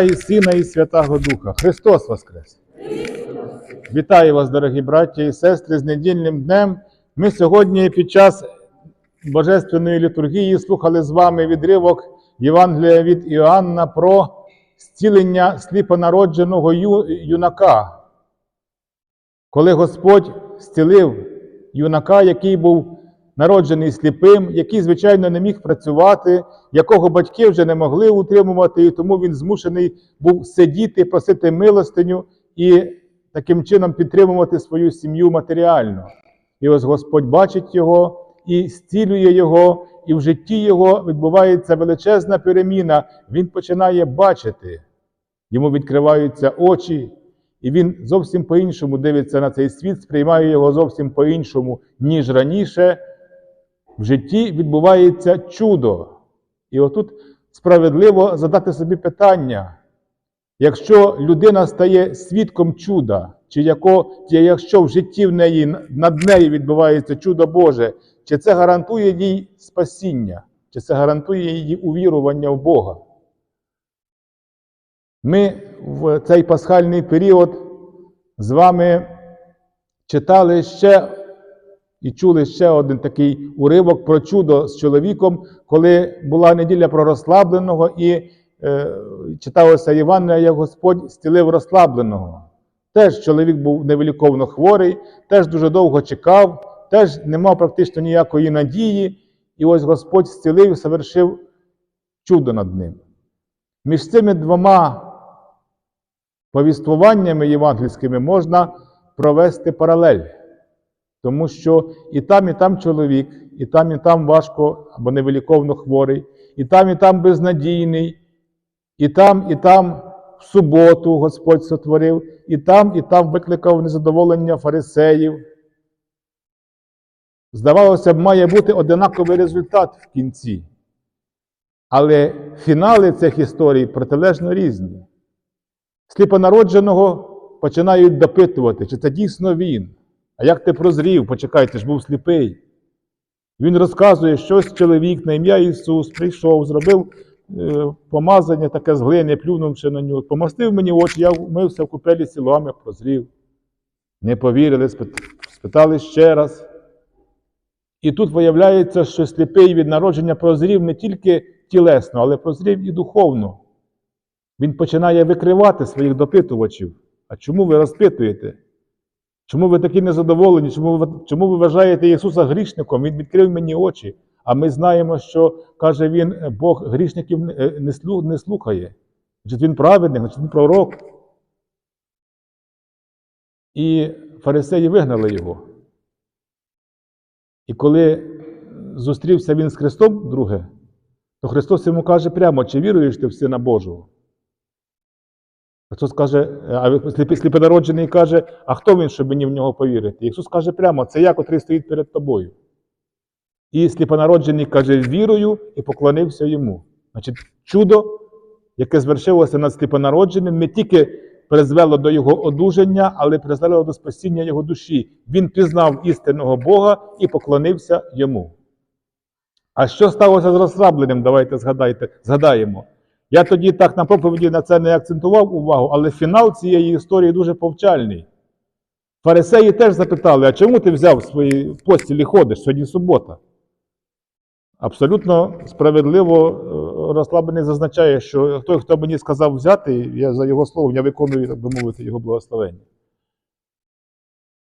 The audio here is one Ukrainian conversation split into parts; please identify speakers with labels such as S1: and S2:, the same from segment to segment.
S1: і Сина і Святого Духа. Христос Воскрес! Вітаю вас, дорогі браття і сестри, з недільним днем. Ми сьогодні під час Божественної літургії слухали з вами відривок Євангелія від Іоанна про зцілення сліпонародженого ю- юнака, коли Господь зцілив юнака, який був народжений сліпим, який, звичайно, не міг працювати, якого батьки вже не могли утримувати, і тому він змушений був сидіти, просити милостиню і таким чином підтримувати свою сім'ю матеріально. І ось Господь бачить його і зцілює його, і в житті його відбувається величезна переміна. Він починає бачити, йому відкриваються очі, і він зовсім по-іншому дивиться на цей світ, сприймає його зовсім по-іншому, ніж раніше. В житті відбувається чудо. І отут справедливо задати собі питання. Якщо людина стає свідком чуда, чи яко, якщо в житті в неї над нею відбувається чудо Боже, чи це гарантує їй спасіння, чи це гарантує її увірування в Бога? Ми в цей пасхальний період з вами читали ще і чули ще один такий уривок про чудо з чоловіком, коли була неділя про розслабленого, і е, читалося Євангелія, як Господь зцілив розслабленого. Теж чоловік був невиліковно хворий, теж дуже довго чекав, теж не мав практично ніякої надії. І ось Господь зцілив і совершив чудо над ним. Між цими двома повіствуваннями євангельськими можна провести паралель. Тому що і там, і там чоловік, і там, і там важко або невиліковно хворий, і там, і там безнадійний, і там, і там в суботу Господь сотворив, і там, і там викликав незадоволення фарисеїв. Здавалося б, має бути одинаковий результат в кінці. Але фінали цих історій протилежно різні. Сліпонародженого починають допитувати, чи це дійсно він. А як ти прозрів? Почекай, ти ж був сліпий. Він розказує, що ось чоловік на ім'я Ісус прийшов, зробив е, помазання таке з глини, плюнувши на нього. Помастив мені очі, я вмився в купелі сілами, прозрів. Не повірили, спитали ще раз. І тут виявляється, що сліпий від народження прозрів не тільки тілесно, але прозрів і духовно. Він починає викривати своїх допитувачів. А чому ви розпитуєте? Чому ви такі незадоволені? Чому ви, чому ви вважаєте Ісуса грішником? Він відкрив мені очі. А ми знаємо, що каже він, Бог грішників не- е, не слухає. Значить, він праведник, значить він пророк. І фарисеї вигнали його. І коли зустрівся він з Христом, друге, то Христос йому каже прямо, чи віруєш ти в Сина Божого? Христос каже, а сліпонароджений каже, а хто він, щоб мені в нього повірити? Ісус каже прямо, це я, котрий стоїть перед тобою. І сліпонароджений каже, вірою і поклонився йому. Значить, чудо, яке звершилося над сліпонародженим, не тільки призвело до його одужання, але призвело до спасіння його душі. Він пізнав істинного Бога і поклонився йому. А що сталося з розслабленим? Давайте згадайте, згадаємо. Я тоді так на проповіді на це не акцентував увагу, але фінал цієї історії дуже повчальний. Фарисеї теж запитали, а чому ти взяв свої постілі ходиш? Сьогодні субота. Абсолютно справедливо е, розслаблений зазначає, що той, хто мені сказав взяти, я за його словом, я виконую, так би мовити, його благословення.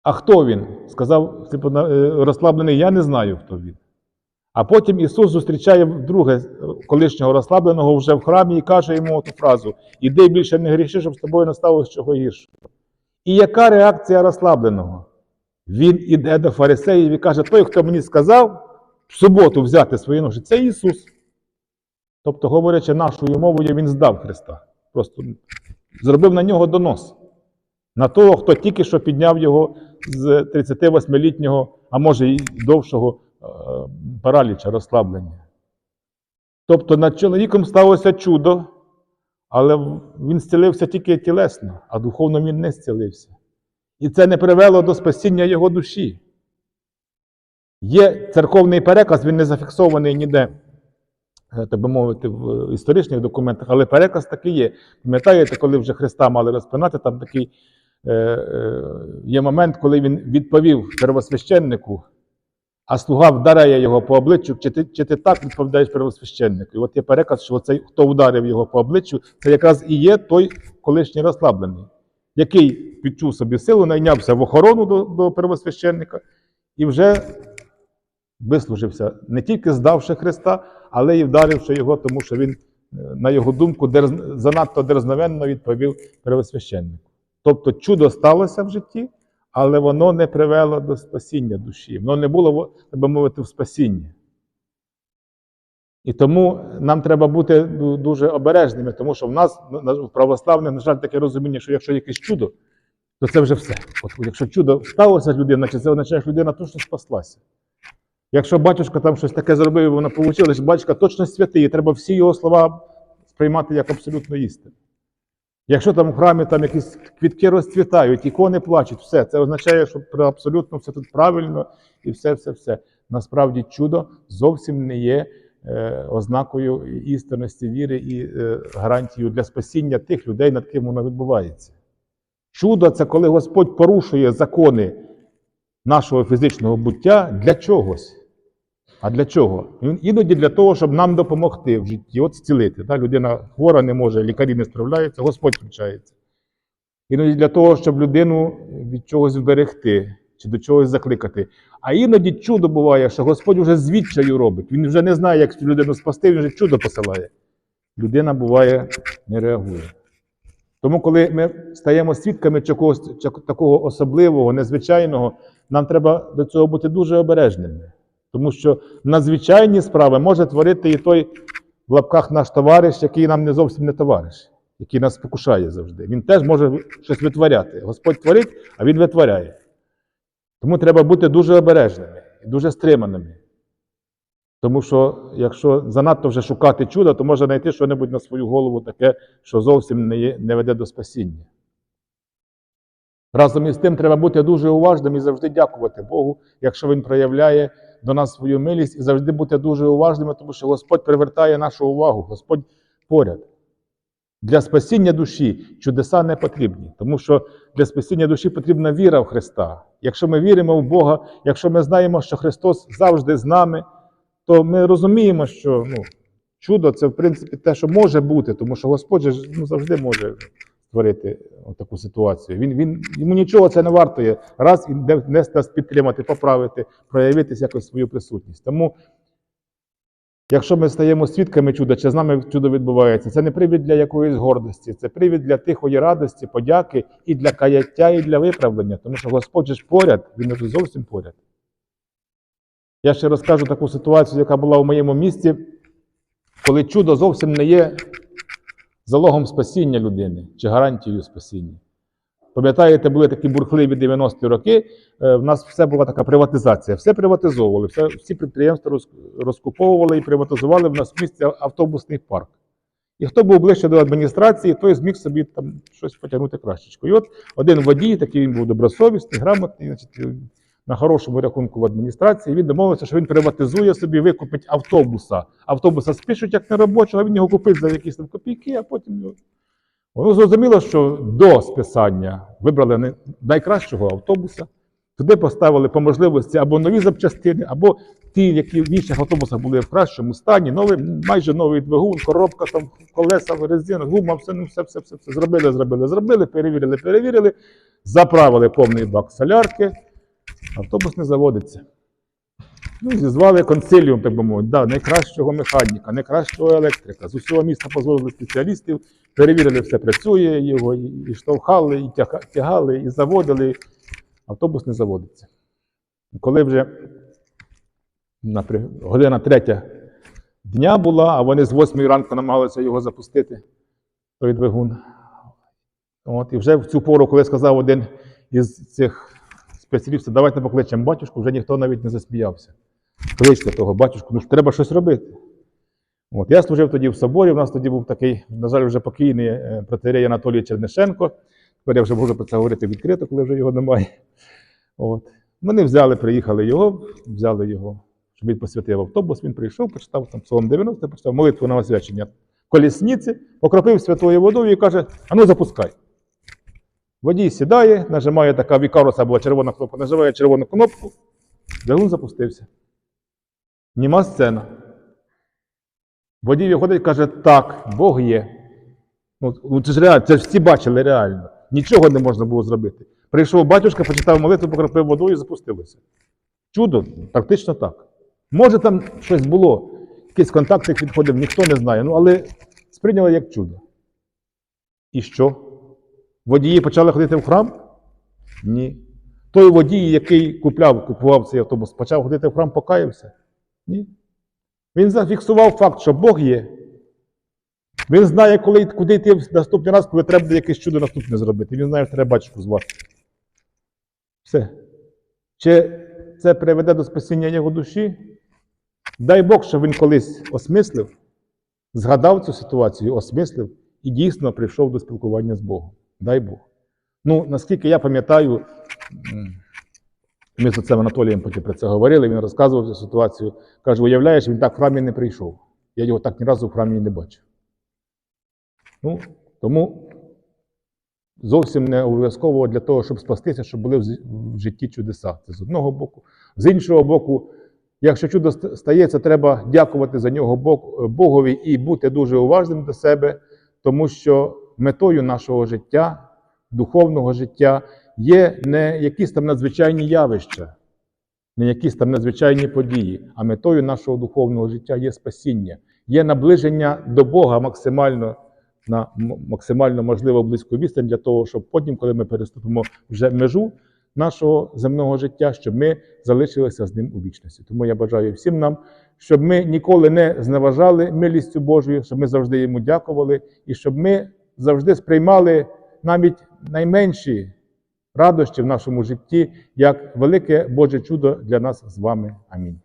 S1: А хто він? Сказав типу, е, розслаблений, я не знаю, хто він. А потім Ісус зустрічає вдруге колишнього розслабленого вже в храмі і каже йому ту фразу: Іди більше не гріши, щоб з тобою не сталося чого гіршого. І яка реакція розслабленого? Він іде до фарисеїв і каже: той, хто мені сказав в суботу взяти свої ножі, це Ісус. Тобто, говорячи нашою мовою, Він здав Христа. Просто зробив на нього донос. На того, хто тільки що підняв його з 38-літнього, а може і довшого е, параліча, розслаблення. Тобто над чоловіком сталося чудо, але він зцілився тільки тілесно, а духовно він не зцілився. І це не привело до спасіння його душі. Є церковний переказ, він не зафіксований ніде е, так би мовити, в історичних документах, але переказ такий є. Пам'ятаєте, коли вже Христа мали розпинати, там такий е, е, є момент, коли він відповів первосвященнику, а слуга вдаряє його по обличчю, чи ти, чи ти так відповідаєш первосвященнику? І от є переказ, що цей, хто вдарив його по обличчю, це якраз і є той колишній розслаблений, який відчув собі силу, найнявся в охорону до, до первосвященника і вже вислужився, не тільки здавши Христа, але й вдаривши його, тому що він, е, на його думку, дерз... занадто дерзновенно відповів первосвященнику. Тобто чудо сталося в житті, але воно не привело до спасіння душі. Воно не було, так би мовити, в спасінні. І тому нам треба бути дуже обережними, тому що в нас, в православних, на жаль, таке розуміння, що якщо якесь чудо, то це вже все. От якщо чудо сталося з людиною, значить це означає, що людина точно спаслася. Якщо батюшка там щось таке зробив, і воно вийшло, батюшка точно святий, і треба всі його слова сприймати як абсолютно істину. Якщо там в храмі там якісь квітки розцвітають, ікони плачуть, все, це означає, що абсолютно все тут правильно і все, все, все. Насправді чудо зовсім не є е, ознакою істинності віри і е, гарантією для спасіння тих людей, над ким воно відбувається. Чудо це коли Господь порушує закони нашого фізичного буття для чогось. А для чого? Іноді для того, щоб нам допомогти в житті, от зцілити. Да? Людина хвора не може, лікарі не справляються, Господь включається. Іноді для того, щоб людину від чогось вберегти чи до чогось закликати. А іноді чудо буває, що Господь вже з відчаю робить. Він вже не знає, як цю людину спасти, він вже чудо посилає. Людина буває не реагує. Тому, коли ми стаємо свідками чогось такого особливого, незвичайного, нам треба до цього бути дуже обережними. Тому що надзвичайні справи може творити і той в лапках наш товариш, який нам не зовсім не товариш, який нас спокушає завжди. Він теж може щось витворяти. Господь творить, а він витворяє. Тому треба бути дуже обережними і дуже стриманими. Тому що якщо занадто вже шукати чудо, то може знайти щось на свою голову таке, що зовсім не, є, не веде до спасіння. Разом із тим треба бути дуже уважним і завжди дякувати Богу, якщо Він проявляє до нас свою милість, і завжди бути дуже уважними, тому що Господь привертає нашу увагу, Господь поряд. Для спасіння душі чудеса не потрібні, тому що для спасіння душі потрібна віра в Христа. Якщо ми віримо в Бога, якщо ми знаємо, що Христос завжди з нами, то ми розуміємо, що ну, чудо це в принципі те, що може бути, тому що Господь ну, завжди може створити таку ситуацію. Він, він, йому нічого це не вартує. Раз і десь нас підтримати, поправити, проявити якось свою присутність. Тому, якщо ми стаємо свідками чуда, чи з нами чудо відбувається, це не привід для якоїсь гордості, це привід для тихої радості, подяки і для каяття, і для виправлення, тому що Господь ж поряд, він вже зовсім поряд. Я ще розкажу таку ситуацію, яка була у моєму місті, коли чудо зовсім не є залогом спасіння людини чи гарантією спасіння. Пам'ятаєте, були такі бурхливі 90-ті роки, е, в нас все була така приватизація, все приватизовували, все, всі підприємства розкуповували і приватизували в нас в місті автобусний парк. І хто був ближче до адміністрації, той зміг собі там щось потягнути кращечко. І от один водій, такий він був добросовісний, грамотний, значить, на хорошому рахунку в адміністрації, він домовився, що він приватизує собі, викупить автобуса. Автобуса спишуть як неробочого, він його купить за якісь там копійки, а потім його. Воно зрозуміло, що до списання вибрали найкращого автобуса, туди поставили по можливості або нові запчастини, або ті, які в інших автобусах були в кращому стані, новий, майже новий двигун, коробка, там, колеса, резина, гума, все, ну, все, все, все, все. Зробили, зробили, зробили, перевірили, перевірили, заправили повний бак солярки, автобус не заводиться. Ну, зізвали консиліум, так би мовити, да, найкращого механіка, найкращого електрика. З усього міста позволили спеціалістів, перевірили, все працює, його і, штовхали, і тягали, і заводили. Автобус не заводиться. Коли вже напри- година третя дня була, а вони з 8 ранку намагалися його запустити, той двигун. От, і вже в цю пору, коли сказав один із цих спеціалістів, давайте покличемо батюшку, вже ніхто навіть не засміявся. Кличте того батюшку, ну ж треба щось робити. От, я служив тоді в соборі, у нас тоді був такий, на жаль, вже покійний е, протерей Анатолій Чернишенко. Тепер я вже можу про це говорити відкрито, коли вже його немає. От. Вони взяли, приїхали його, взяли його щоб він посвятив автобус, він прийшов, почитав там Псалом 90, почитав молитву на освячення колісниці, покропив святою водою і каже: а ну запускай. Водій сідає, нажимає така вікаруса була червона кнопка, нажимає червону кнопку, двигун запустився. Німа сцена. Водій виходить і каже, так, Бог є. Ну, ну, це ж реально, це ж всі бачили реально. Нічого не можна було зробити. Прийшов батюшка, почитав молитву, покропив водою і запустилося. Чудо, практично так. Може, там щось було, якийсь контакт відходив, ніхто не знає. Ну, але сприйняли як чудо. І що? Водії почали ходити в храм? Ні. Той водій, який купляв, купував цей автобус, почав ходити в храм, покаявся? Ні. Він зафіксував факт, що Бог є. Він знає, коли, куди йти в наступний раз, коли треба якесь чудо наступне зробити. Він знає, що треба батюшку звати. Все. Чи це приведе до спасіння його душі? Дай Бог, щоб він колись осмислив, згадав цю ситуацію, осмислив і дійсно прийшов до спілкування з Богом. Дай Бог. Ну, наскільки я пам'ятаю, ми з отцем Анатолієм потім про це говорили, він розказував цю ситуацію. Каже, уявляєш, він так в храмі не прийшов. Я його так ні разу в храмі не бачив. Ну, тому зовсім не обов'язково для того, щоб спастися, щоб були в житті чудеса. Це з одного боку. З іншого боку, якщо чудо стається, треба дякувати за нього Богові і бути дуже уважним до себе, тому що метою нашого життя, духовного життя, є не якісь там надзвичайні явища, не якісь там надзвичайні події, а метою нашого духовного життя є спасіння, є наближення до Бога максимально на максимально можливо близьку відстань для того, щоб потім, коли ми переступимо вже межу нашого земного життя, щоб ми залишилися з ним у вічності. Тому я бажаю всім нам, щоб ми ніколи не зневажали милістю Божою, щоб ми завжди йому дякували, і щоб ми завжди сприймали навіть найменші радощі в нашому житті як велике Боже чудо для нас з вами. Амінь.